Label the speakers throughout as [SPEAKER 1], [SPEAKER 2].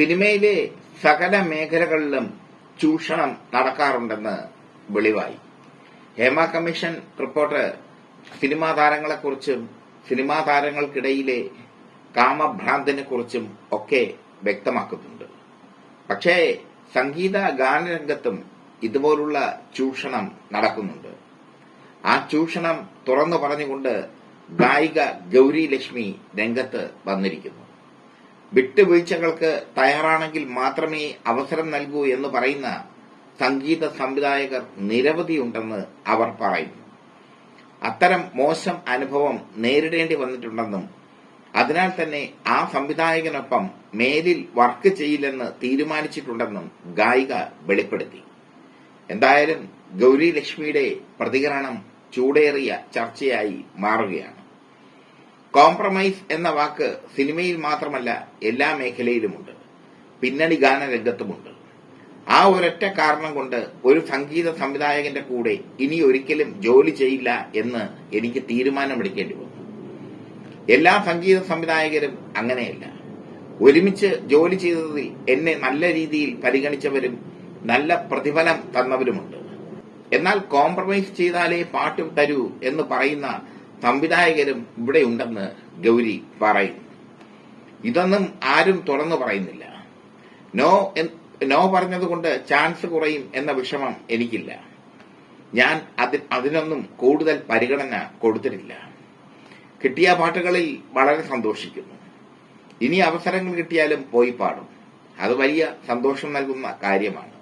[SPEAKER 1] സിനിമയിലെ സകല മേഖലകളിലും ചൂഷണം നടക്കാറുണ്ടെന്ന് വെളിവായി. ഹേമ കമ്മീഷൻ റിപ്പോർട്ട് സിനിമാ താരങ്ങളെക്കുറിച്ചും സിനിമാ താരങ്ങൾക്കിടയിലെ കാമഭ്രാന്തിനെ കുറിച്ചും ഒക്കെ വ്യക്തമാക്കുന്നുണ്ട്. പക്ഷേ സംഗീത ഗാനരംഗത്തും ഇതുപോലുള്ള ചൂഷണം നടക്കുന്നുണ്ട്. ആ ചൂഷണം തുറന്നു പറഞ്ഞുകൊണ്ട് ഗായിക ഗൗരി ലക്ഷ്മി രംഗത്ത് വന്നിരിക്കുന്നു. വിട്ടുവീഴ്ചകൾക്ക് തയ്യാറാണെങ്കിൽ മാത്രമേ അവസരം നൽകൂ എന്ന് പറയുന്ന സംഗീത സംവിധായകർ നിരവധിയുണ്ടെന്ന് അവർ പറയുന്നു. അത്തരം മോശം അനുഭവം നേരിടേണ്ടി വന്നിട്ടുണ്ടെന്നും അതിനാൽ തന്നെ ആ സംവിധായകനൊപ്പം മേലിൽ വർക്ക് ചെയ്യില്ലെന്ന് തീരുമാനിച്ചിട്ടുണ്ടെന്നും ഗായിക വെളിപ്പെടുത്തി. എന്തായാലും ഗൗരി ലക്ഷ്മിയുടെ പ്രതികരണം ചൂടേറിയ ചർച്ചയായി മാറുകയാണ്. കോംപ്രമൈസ് എന്ന വാക്ക് സിനിമയിൽ മാത്രമല്ല എല്ലാ മേഖലയിലുമുണ്ട്. പിന്നണി ഗാന രംഗത്തുമുണ്ട്. ആ ഒരൊറ്റ കാരണം കൊണ്ട് ഒരു സംഗീത സംവിധായകന്റെ കൂടെ ഇനി ഒരിക്കലും ജോലി ചെയ്യില്ല എന്ന് എനിക്ക് തീരുമാനമെടുക്കേണ്ടി വന്നു. എല്ലാ സംഗീത സംവിധായകരും അങ്ങനെയല്ല. ഒരുമിച്ച് ജോലി ചെയ്തതിൽ എന്നെ നല്ല രീതിയിൽ പരിഗണിച്ചവരും നല്ല പ്രതിഫലം തന്നവരുമുണ്ട്. എന്നാൽ കോംപ്രമൈസ് ചെയ്താലേ പാട്ട് തരൂ എന്ന് പറയുന്ന സംവിധായകരും ഇവിടെയുണ്ടെന്ന് ഗൗരി പറയും ഇതൊന്നും ആരും തുറന്നു പറയുന്നില്ല. നോ നോ പറഞ്ഞതുകൊണ്ട് ചാൻസ് കുറയും എന്ന വിഷമം എനിക്കില്ല. ഞാൻ അതി അതിനൊന്നും കൂടുതൽ പരിഗണന കൊടുത്തിട്ടില്ല. കിട്ടിയ പാട്ടുകളിൽ വളരെ സന്തോഷിക്കുന്നു. ഇനി അവസരങ്ങൾ കിട്ടിയാലും പോയി പാടും. അത് വലിയ സന്തോഷം നൽകുന്ന കാര്യമാണ്.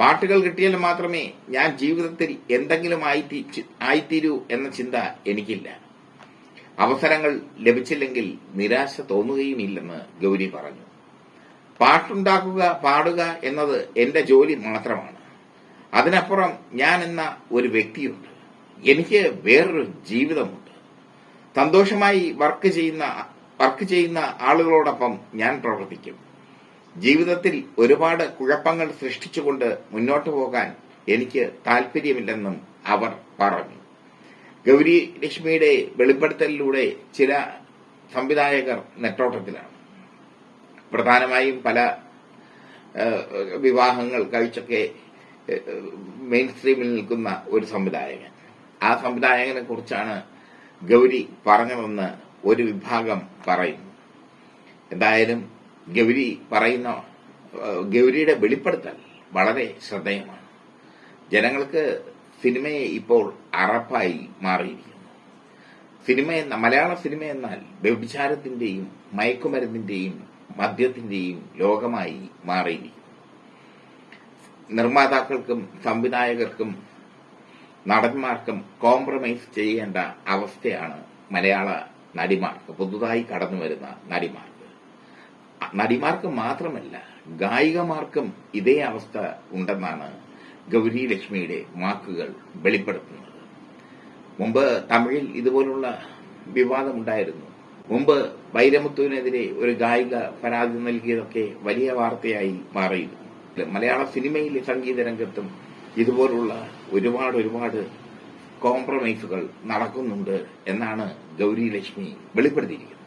[SPEAKER 1] പാട്ടുകൾ കിട്ടിയാൽ മാത്രമേ ഞാൻ ജീവിതത്തിൽ എന്തെങ്കിലും ആയിത്തീ- ആയിത്തീരൂ എന്ന ചിന്ത എനിക്കില്ല. അവസരങ്ങൾ ലഭിച്ചില്ലെങ്കിൽ നിരാശ തോന്നുകയുമില്ലെന്ന് ഗൗരി പറഞ്ഞു. പാട്ടുണ്ടാക്കുക പാടുക എന്നത് എന്റെ ജോലി മാത്രമാണ്. അതിനപ്പുറം ഞാൻ എന്ന ഒരു വ്യക്തിയുണ്ട്. എനിക്ക് വേറൊരു ജീവിതമുണ്ട്. സന്തോഷമായി വർക്ക് ചെയ്യുന്ന വർക്ക് ചെയ്യുന്ന ആളുകളോടൊപ്പം ഞാൻ പ്രവർത്തിക്കും. ജീവിതത്തിൽ ഒരുപാട് കുഴപ്പങ്ങൾ സൃഷ്ടിച്ചുകൊണ്ട് മുന്നോട്ടു പോകാൻ എനിക്ക് താല്പര്യമില്ലെന്നും അവർ പറഞ്ഞു. ഗൗരി ലക്ഷ്മിയുടെ വെളിപ്പെടുത്തലിലൂടെ ചില സംവിധായകർ നെട്ടോട്ടത്തിലാണ്. പ്രധാനമായും പല വിവാഹങ്ങൾ കഴിച്ചൊക്കെ മെയിൻ സ്ട്രീമിൽ നിൽക്കുന്ന ഒരു സംവിധായകൻ. ആ സംവിധായകനെ കുറിച്ചാണ് ഗൗരി പറഞ്ഞതെന്ന് ഒരു വിഭാഗം പറയുന്നു. എന്തായാലും ഗൗരി പറയുന്ന ഗൗരിയുടെ വെളിപ്പെടുത്തൽ വളരെ ശ്രദ്ധേയമാണ്. ജനങ്ങൾക്ക് സിനിമയെ ഇപ്പോൾ അറപ്പായി മാറിയിരിക്കുന്നു. സിനിമ മലയാള സിനിമ എന്നാൽ വ്യഭിചാരത്തിന്റെയും മയക്കുമരുന്നിന്റെയും മദ്യത്തിന്റെയും ലോകമായി മാറിയിരിക്കുന്നു. നിർമ്മാതാക്കൾക്കും സംവിധായകർക്കും നടന്മാർക്കും കോംപ്രമൈസ് ചെയ്യേണ്ട അവസ്ഥയാണ് മലയാള നടിമാർക്ക് പുതുതായി കടന്നു വരുന്ന നടിമാർക്ക് നടിമാർക്ക് മാത്രമല്ല ഗായികമാർക്കും ഇതേ അവസ്ഥ ഉണ്ടെന്നാണ് ഗൗരി ലക്ഷ്മിയുടെ വാക്കുകൾ വെളിപ്പെടുത്തുന്നത്. മുമ്പ് തമിഴിൽ ഇതുപോലുള്ള വിവാദമുണ്ടായിരുന്നു. മുമ്പ് വൈരമുത്തുവിനെതിരെ ഒരു ഗായിക പരാതി നൽകിയതൊക്കെ വലിയ വാർത്തയായി മാറിയിരുന്നു. മലയാള സിനിമയിലെ സംഗീത രംഗത്തും ഇതുപോലുള്ള ഒരുപാട് ഒരുപാട് കോംപ്രമൈസുകൾ നടക്കുന്നുണ്ട് എന്നാണ് ഗൗരി ലക്ഷ്മി വെളിപ്പെടുത്തിയിരിക്കുന്നത്.